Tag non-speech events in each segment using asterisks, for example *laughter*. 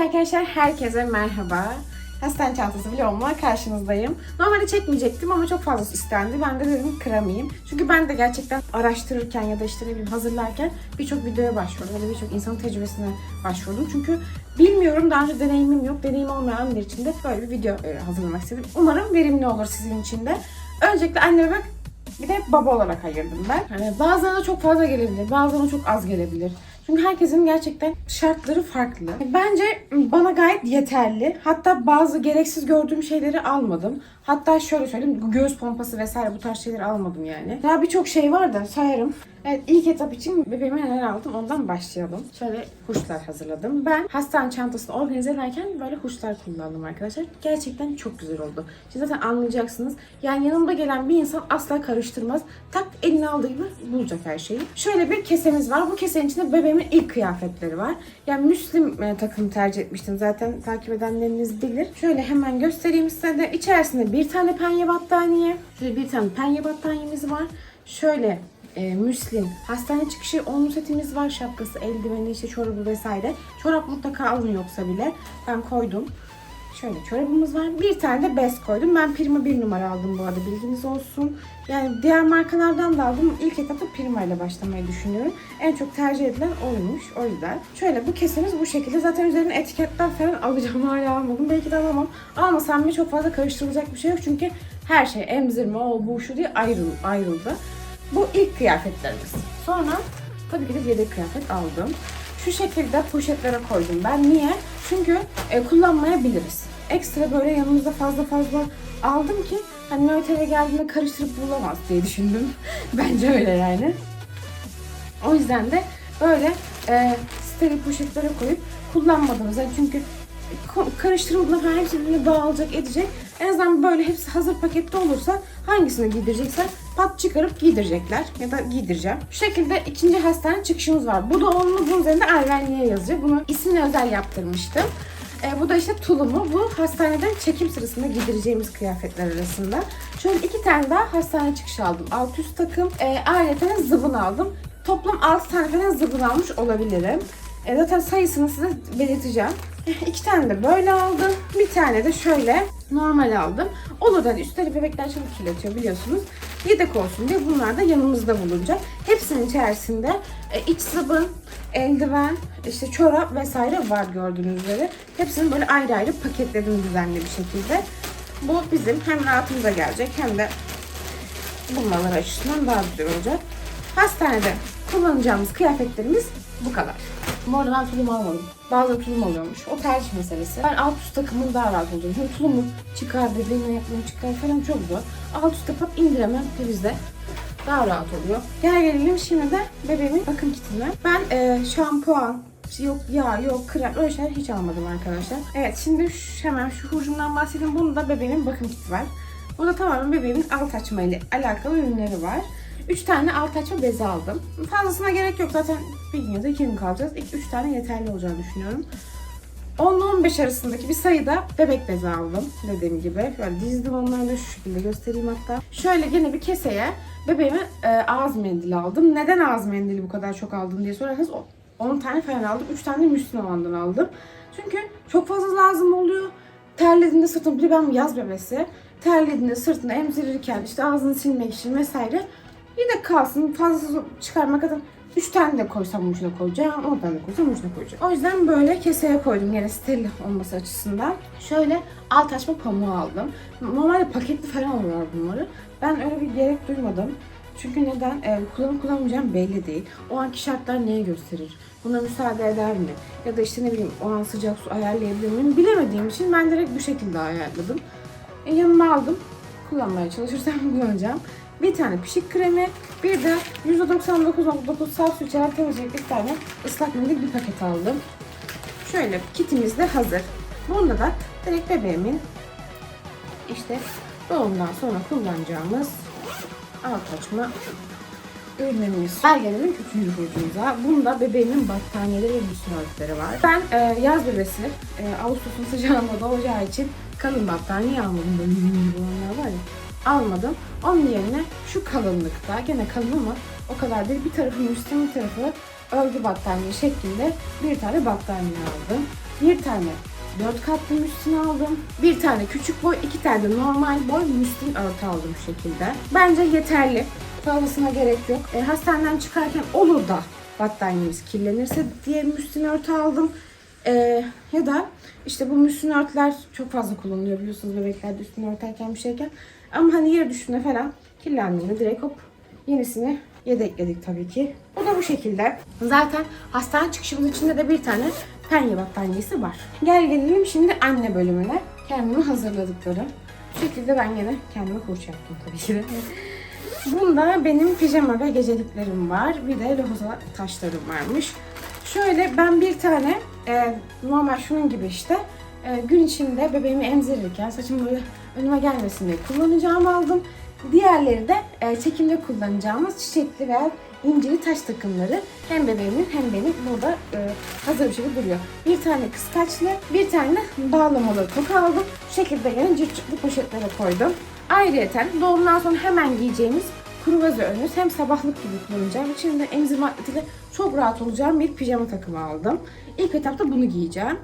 arkadaşlar herkese merhaba. Hastane çantası vlogumla karşınızdayım. Normalde çekmeyecektim ama çok fazla istendi. Ben de dedim kıramayayım. Çünkü ben de gerçekten araştırırken ya da işte ne bileyim hazırlarken birçok videoya başvurdum. Ya da birçok insanın tecrübesine başvurdum. Çünkü bilmiyorum daha önce deneyimim yok. Deneyim olmayan biri için de böyle bir video e, hazırlamak istedim. Umarım verimli olur sizin için de. Öncelikle anne bebek bir de baba olarak ayırdım ben. Yani bazılarına çok fazla gelebilir, bazılarına çok az gelebilir. Çünkü herkesin gerçekten şartları farklı. Bence bana gayet yeterli. Hatta bazı gereksiz gördüğüm şeyleri almadım. Hatta şöyle söyleyeyim, göğüs pompası vesaire bu tarz şeyleri almadım yani. Daha birçok şey var da sayarım. Evet ilk etap için bebeğime neler aldım ondan başlayalım. Şöyle huşlar hazırladım. Ben hastane çantasını organize ederken böyle huşlar kullandım arkadaşlar. Gerçekten çok güzel oldu. Şimdi zaten anlayacaksınız. Yani yanımda gelen bir insan asla karıştırmaz. Tak eline aldığı gibi bulacak her şeyi. Şöyle bir kesemiz var. Bu kesenin içinde bebeğimin ilk kıyafetleri var. Yani Müslim e, takım tercih etmiştim. Zaten takip edenleriniz bilir. Şöyle hemen göstereyim size de. İçerisinde bir tane penye battaniye. Şöyle bir tane penye battaniyemiz var. Şöyle e, müslim, hastane çıkışı onlu setimiz var. Şapkası, eldiveni, işte çorabı vesaire. Çorap mutlaka alın yoksa bile. Ben koydum. Şöyle çorabımız var. Bir tane de bez koydum. Ben Prima bir numara aldım bu arada bilginiz olsun. Yani diğer markalardan da aldım. İlk etapta Prima ile başlamayı düşünüyorum. En çok tercih edilen oymuş. O yüzden. Şöyle bu kesemiz bu şekilde. Zaten üzerine etiketler falan alacağım. *laughs* Hala almadım. Belki de alamam. Almasam bile çok fazla karıştırılacak bir şey yok. Çünkü her şey emzirme, o bu şu diye ayrıl, ayrıldı. Bu ilk kıyafetlerimiz. Sonra tabii ki de yedek kıyafet aldım. Şu şekilde poşetlere koydum ben. Niye? Çünkü e, kullanmayabiliriz. Ekstra böyle yanımızda fazla fazla aldım ki hani eve geldiğinde karıştırıp bulamaz diye düşündüm. *laughs* Bence öyle yani. O yüzden de böyle e, steril poşetlere koyup kullanmadığımız yani çünkü ko- karıştırıldığında falan hepsi birbirine dağılacak edecek. En azından böyle hepsi hazır pakette olursa hangisini giydireceksen pat çıkarıp giydirecekler ya da giydireceğim. Şu şekilde ikinci hastane çıkışımız var. Bu da onun bunun üzerinde Ervenli'ye yazıyor. Bunu ismini özel yaptırmıştım. E, bu da işte tulumu. Bu hastaneden çekim sırasında giydireceğimiz kıyafetler arasında. Şöyle iki tane daha hastane çıkışı aldım. Alt üst takım. E, ayrıca zıbın aldım. Toplam 6 tane falan zıbın almış olabilirim. E, zaten sayısını size belirteceğim. Eh, *laughs* İki tane de böyle aldım. Bir tane de şöyle normal aldım. Olur da üstleri bebekler çabuk kirletiyor biliyorsunuz. Yedek olsun diye bunlar da yanımızda bulunacak. Hepsinin içerisinde e, iç sabun, eldiven, işte çorap vesaire var gördüğünüz üzere. Hepsini böyle ayrı ayrı paketledim düzenli bir şekilde. Bu bizim hem rahatımıza gelecek hem de bulmalar açısından daha güzel olacak. Hastanede kullanacağımız kıyafetlerimiz bu kadar. Bu arada ben tulum almadım. Bazı tulum alıyormuş. O tercih meselesi. Ben alt üst takımın daha rahat olduğunu. Çünkü tulumu çıkar, bebeğin ayaklarını çıkar falan çok zor. Alt üst yapıp indiremem prizde. Daha rahat oluyor. Gel gelelim şimdi de bebeğimin bakım kitine. Ben e, şampuan, yok yağ, yok krem öyle şeyler hiç almadım arkadaşlar. Evet şimdi şu- hemen şu hurcumdan bahsedeyim. Bunun da bebeğimin bakım kiti var. Burada tamamen bebeğimin alt açma ile alakalı ürünleri var. 3 tane alt açma bezi aldım. Fazlasına gerek yok zaten da iki gün kalacağız. İlk 3 tane yeterli olacağını düşünüyorum. 10 ile 15 arasındaki bir sayıda bebek bezi aldım dediğim gibi. Böyle dizdim onları da şu şekilde göstereyim hatta. Şöyle gene bir keseye bebeğime e, ağız mendili aldım. Neden ağız mendili bu kadar çok aldın diye sorarsanız o- 10 tane falan aldım. 3 tane de Müslüm Havan'dan aldım. Çünkü çok fazla lazım oluyor. Terlediğinde sırtını, bir ben yaz bebesi. Terlediğinde sırtını emzirirken işte ağzını silmek için vesaire. Yine kalsın fazla çıkarmak adına 3 tane de koysam içine koyacağım. Oradan da koysam içine koyacağım. O yüzden böyle keseye koydum yine steril olması açısından. Şöyle alt açma pamuğu aldım. Normalde paketli falan oluyor bunları. Ben öyle bir gerek duymadım. Çünkü neden? Ee, kullanıp kullanmayacağım belli değil. O anki şartlar neye gösterir? Buna müsaade eder mi? Ya da işte ne bileyim o an sıcak su ayarlayabilir miyim? Bilemediğim için ben direkt bu şekilde ayarladım. E, yanıma aldım. Kullanmaya çalışırsam *laughs* kullanacağım. Bir tane pişik kremi, bir de %99.9 saf su içeren bir tane ıslak mendil bir paket aldım. Şöyle kitimiz de hazır. Bunda da direkt bebeğimin işte doğumdan sonra kullanacağımız alt açma ürünlerimiz. Gel gelelim üçüncü burcumuza. Bunda bebeğimin battaniyeleri ve müslüm örtüleri var. Ben e, yaz bebesi e, Ağustos'un sıcağında doğacağı için kalın battaniye almadım. Böyle var ya. Almadım. Onun yerine şu kalınlıkta, gene kalın ama o kadar değil. Bir tarafı müslüm, bir tarafı örgü battaniye şeklinde bir tane battaniye aldım. bir tane dört katlı müslin aldım. Bir tane küçük boy, iki tane de normal boy müslin örtü aldım şu şekilde. Bence yeterli. Fazlasına gerek yok. E, hastaneden çıkarken olur da battaniyemiz kirlenirse diye müslin örtü aldım. E, ya da işte bu müslin örtüler çok fazla kullanılıyor biliyorsunuz bebeklerde üstünü örterken bir şeyken. Ama hani yere düştüğünde falan kirlendiğinde direkt hop yenisini yedekledik tabii ki. Bu da bu şekilde. Zaten hastane çıkışımız içinde de bir tane penye battaniyesi var. Gel gelelim şimdi anne bölümüne. Kendimi hazırladıkları. Bu şekilde ben yine kendime kurç yaptım tabii ki de. *laughs* Bunda benim pijama ve geceliklerim var. Bir de lohusa taşlarım varmış. Şöyle ben bir tane e, normal şunun gibi işte e, gün içinde bebeğimi emzirirken saçım böyle önüme gelmesin diye kullanacağımı aldım. Diğerleri de e, çekimde kullanacağımız çiçekli veya incili taş takımları hem bebeğimin hem benim burada e, hazır bir şekilde duruyor. Bir tane kıskaçlı, bir tane bağlamalı toka aldım. Bu şekilde yine cırt cırtlı poşetlere koydum. Ayrıyeten doğumdan sonra hemen giyeceğimiz kuru vazo önlüğü hem sabahlık gibi kullanacağım. İçinde emzirme atletiyle çok rahat olacağım bir pijama takımı aldım. İlk etapta bunu giyeceğim.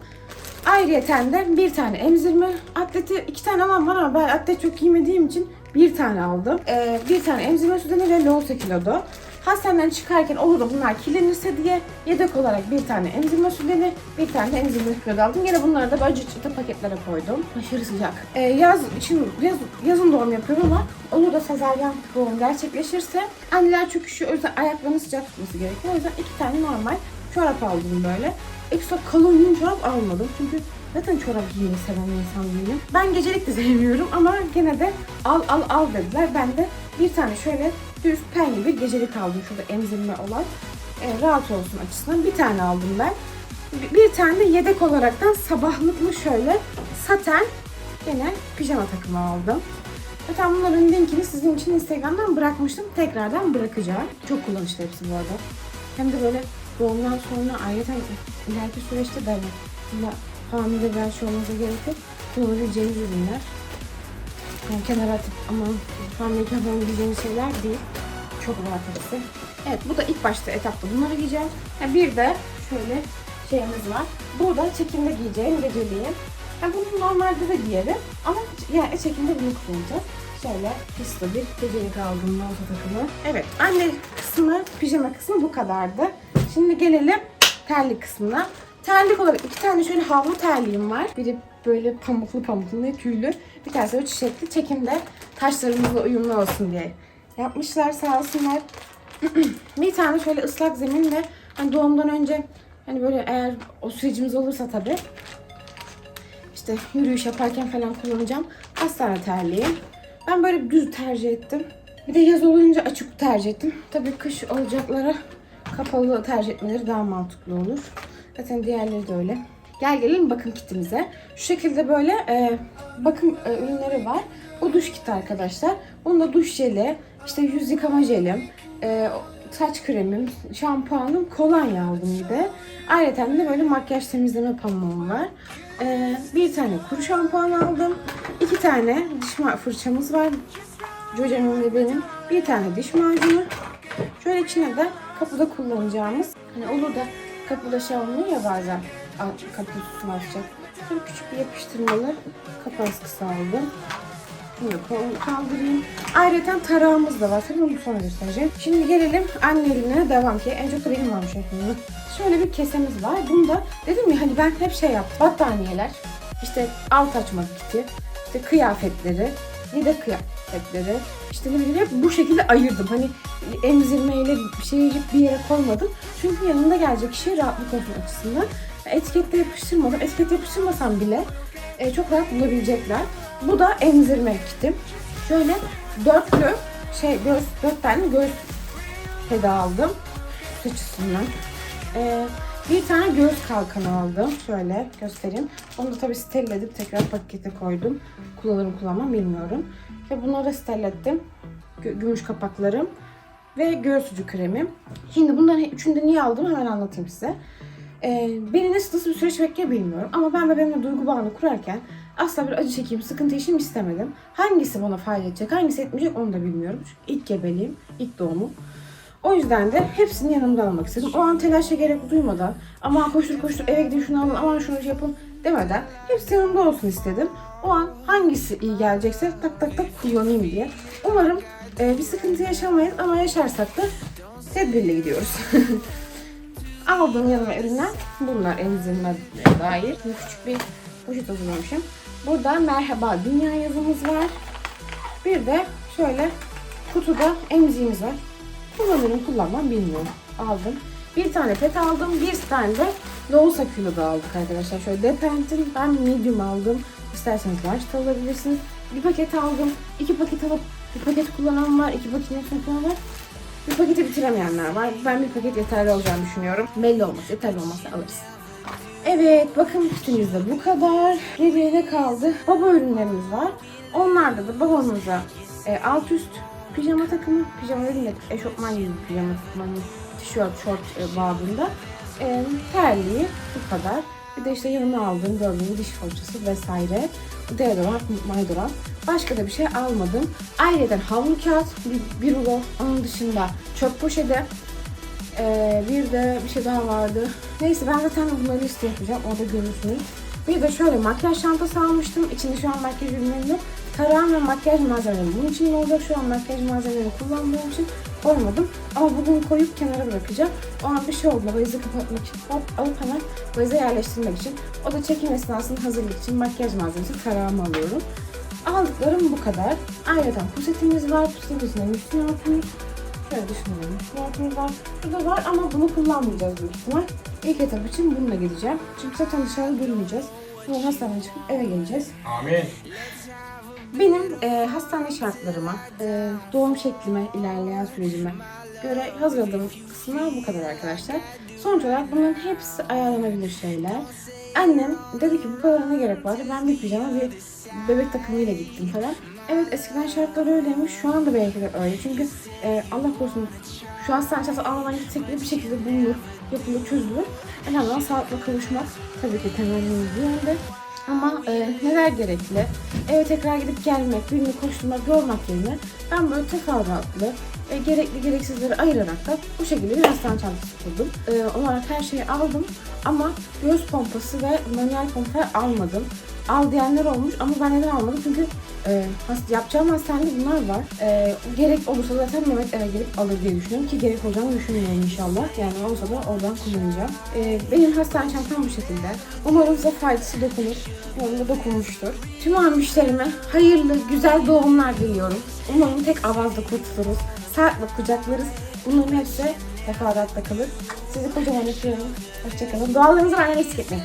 Ayrıyeten de bir tane emzirme atleti, iki tane alan var ama ben atlet çok giymediğim için bir tane aldım. Ee, bir tane emzirme süteni ve loğusa kilodu. Hastaneden çıkarken olur da bunlar kirlenirse diye yedek olarak bir tane emzirme süteni, bir tane de emzirme kilodu aldım. Yine bunları da böyle cırt paketlere koydum. Aşırı sıcak. Ee, yaz için yaz, yazın doğum yapıyorum ama olur da sezaryen doğum gerçekleşirse anneler çöküşü o yüzden ayaklarını sıcak tutması gerekiyor. O yüzden iki tane normal çorap aldım böyle. Ekstra kalın yün çorap almadım çünkü zaten çorap giymeyi seven insan değilim. Ben gecelik de sevmiyorum ama gene de al al al dediler. Ben de bir tane şöyle düz penye bir gecelik aldım şurada emzirme olan. E, rahat olsun açısından bir tane aldım ben. Bir, tane de yedek olaraktan sabahlıklı şöyle saten gene pijama takımı aldım. Zaten bunların linkini sizin için Instagram'dan bırakmıştım. Tekrardan bırakacağım. Çok kullanışlı hepsi bu arada. Hem de böyle doğumdan sonra ayrıca ileriki süreçte de hani hamile bir şey olmanıza gerek yok. Kullanabileceğiniz ürünler. Yani kenara atıp ama hamileyken kullanabileceğiniz şeyler değil. Çok rahat hepsi. Evet bu da ilk başta etapta bunları giyeceğim. Ha, bir de şöyle şeyimiz var. Bu da çekimde giyeceğim geceliğim. Yani bunu normalde de giyerim ama yani çekimde bunu kullanacağız. Şöyle pista bir gecelik aldım mağaza takımı. Evet anne kısmı, pijama kısmı bu kadardı. Şimdi gelelim terlik kısmına. Terlik olarak iki tane şöyle havlu terliğim var. Biri böyle pamuklu pamuklu, tüylü. Bir tanesi böyle çiçekli. Çekimde taşlarımızla uyumlu olsun diye yapmışlar sağ olsunlar. *clears throat* bir tane şöyle ıslak zemin ve hani doğumdan önce hani böyle eğer o sürecimiz olursa tabii işte yürüyüş yaparken falan kullanacağım. Hastane terliği. Ben böyle düz tercih ettim. Bir de yaz olunca açık tercih ettim. Tabii kış olacaklara kapalı tercih etmeleri daha mantıklı olur. Zaten diğerleri de öyle. Gel gelelim bakım kitimize. Şu şekilde böyle e, bakım e, ürünleri var. Bu duş kiti arkadaşlar. Bunda duş jeli, işte yüz yıkama jelim, e, saç kremim, şampuanım, kolonya aldım bir de. Ayrıca de böyle makyaj temizleme pamuğum var. E, bir tane kuru şampuan aldım. iki tane diş fırçamız var. Jojo'nun ve benim. Bir tane diş macunu. Şöyle içine de kapıda kullanacağımız, hani olur da kapıda şey olmuyor ya bazen a- kapı üstüne açacak. Şöyle küçük bir yapıştırmalı kapı askısı aldım. Şunu kol- kaldırayım. Ayrıca tarağımız da var. Tabii onu sonra göstereceğim. Şimdi gelelim anne eline devam ki. En çok da benim varmış aklımda. Şöyle bir kesemiz var. Bunda dedim ya hani ben hep şey yaptım. Battaniyeler, işte alt açma kiti, işte kıyafetleri, yedek kıyafetleri, işte ne bileyim hep bu şekilde ayırdım. Hani emzirmeyle bir şeyi bir yere koymadım. Çünkü yanında gelecek kişiye rahatlık olsun açısından. Etikette yapıştırmadım. Etiket yapıştırmasam bile e, çok rahat bulabilecekler. Bu da emzirme kitim. Şöyle dörtlü şey göz, dört tane göz pedi aldım. Süt açısından. E, bir tane göğüs kalkanı aldım. Şöyle göstereyim. Onu da tabii steril tekrar pakete koydum. Kullanırım kullanmam bilmiyorum. Ve bunları sterlettim. Gü- gümüş kapaklarım ve göğüs ucu kremim. Şimdi bunların üçünü de niye aldım hemen anlatayım size. Ee, beni nasıl, nasıl bir süreç bekliyor bilmiyorum. Ama ben bebeğimle duygu bağını kurarken asla bir acı çekeyim, sıkıntı yaşayayım istemedim. Hangisi bana fayda edecek, hangisi etmeyecek onu da bilmiyorum. Çünkü ilk gebeliğim, ilk doğumum. O yüzden de hepsini yanımda almak istedim. O an telaşa gerek duymadan, aman koştur koştur eve gidin şunu alın, aman şunu yapın demeden hepsi yanımda olsun istedim. O an hangisi iyi gelecekse tak tak tak kullanayım diye. Umarım e, bir sıkıntı yaşamayız ama yaşarsak da tedbirle gidiyoruz. *laughs* Aldığım yanıma ürünler bunlar emzirme dair. Küçük bir poşet hazırlamışım. Burada merhaba dünya yazımız var. Bir de şöyle kutuda emziğimiz var. Kullanırım kullanmam bilmiyorum. Aldım. Bir tane pet aldım. Bir tane de Loğusa Kilo da aldık arkadaşlar. Şöyle Depend'in ben medium aldım. İsterseniz large da alabilirsiniz. Bir paket aldım. iki paket alıp bir paket kullanan var. iki paket kullanan var. Bir paketi bitiremeyenler var. Ben bir paket yeterli olacağını düşünüyorum. Belli olmaz. Yeterli olmazsa alırız. Evet bakım kitimiz de bu kadar. Geriye ne kaldı? Baba ürünlerimiz var. Onlarda da babamıza e, alt üst pijama takımı, pijama değil de eşofman gibi pijama takımı, hani tişört, şort e, babında. E, terliği bu kadar. Bir de işte yanıma aldığım gördüğünüz diş fırçası vesaire. Deodorant, maydoran. Başka da bir şey almadım. Ayrıca havlu kağıt, bir, bir rulo. Onun dışında çöp poşeti, ee, bir de bir şey daha vardı. Neyse ben zaten bunları liste yapacağım. Orada görürsünüz. Bir de şöyle makyaj çantası almıştım. İçinde şu an makyaj ürünlerim yok. Tarağım ve makyaj malzemelerim bunun için olacak. Şu an makyaj malzemeleri kullandığım için koymadım. Ama bugün koyup kenara bırakacağım. O an bir şey oldu. Valizi kapatmak için hop alıp hemen valize yerleştirmek için. O da çekim esnasında hazırlık için makyaj malzemesi tarağımı alıyorum. Aldıklarım bu kadar. Ayrıca pusetimiz var. Pusetimizin üstüne atıyoruz. Şöyle düşünelim. Şortumuz var. Burada var ama bunu kullanmayacağız büyük ihtimal. İlk etap için bununla gideceğim. Çünkü zaten dışarı durmayacağız. Sonra hastaneden çıkıp eve geleceğiz. Amin. Benim e, hastane şartlarıma, e, doğum şeklime, ilerleyen sürecime göre hazırladığım kısımlar bu kadar arkadaşlar. Sonuç olarak bunların hepsi ayarlanabilir şeyler. Annem dedi ki bu kadar ne gerek var? Ben bir pijama bir bebek takımıyla gittim falan. Evet eskiden şartlar öyleymiş. Şu anda belki de öyle. Çünkü e, Allah korusun şu hastane çantası almadan gitsek bir şekilde bulunur, yapılır, çözülür. En azından sağlıkla kavuşmak tabii ki temennimiz bu yönde. Ama e, neler gerekli? Eve tekrar gidip gelmek, birini koşturmak, yormak yerine ben böyle teferruatlı, e, gerekli gereksizleri ayırarak da bu şekilde bir hastane çantası kurdum. E, olarak her şeyi aldım ama göğüs pompası ve manuel pompa almadım. Al diyenler olmuş ama ben neden almadım? Çünkü e, hast- yapacağım hastanede bunlar var. E, gerek olursa zaten Mehmet eve gelip alır diye düşünüyorum ki gerek olacağını düşünmüyorum inşallah. Yani olsa da oradan kullanacağım. E, benim hastane çantam bu şekilde. Umarım size faydası dokunur. Umarım da dokunmuştur. Tüm müşterime hayırlı, güzel doğumlar diliyorum. Umarım tek avazda kurtuluruz. Saatle kucaklarız. Bunların hepsi defalarla kalır. Sizi kocaman öpüyorum. Hoşçakalın. Dualarınızı benden eksik etmeyin.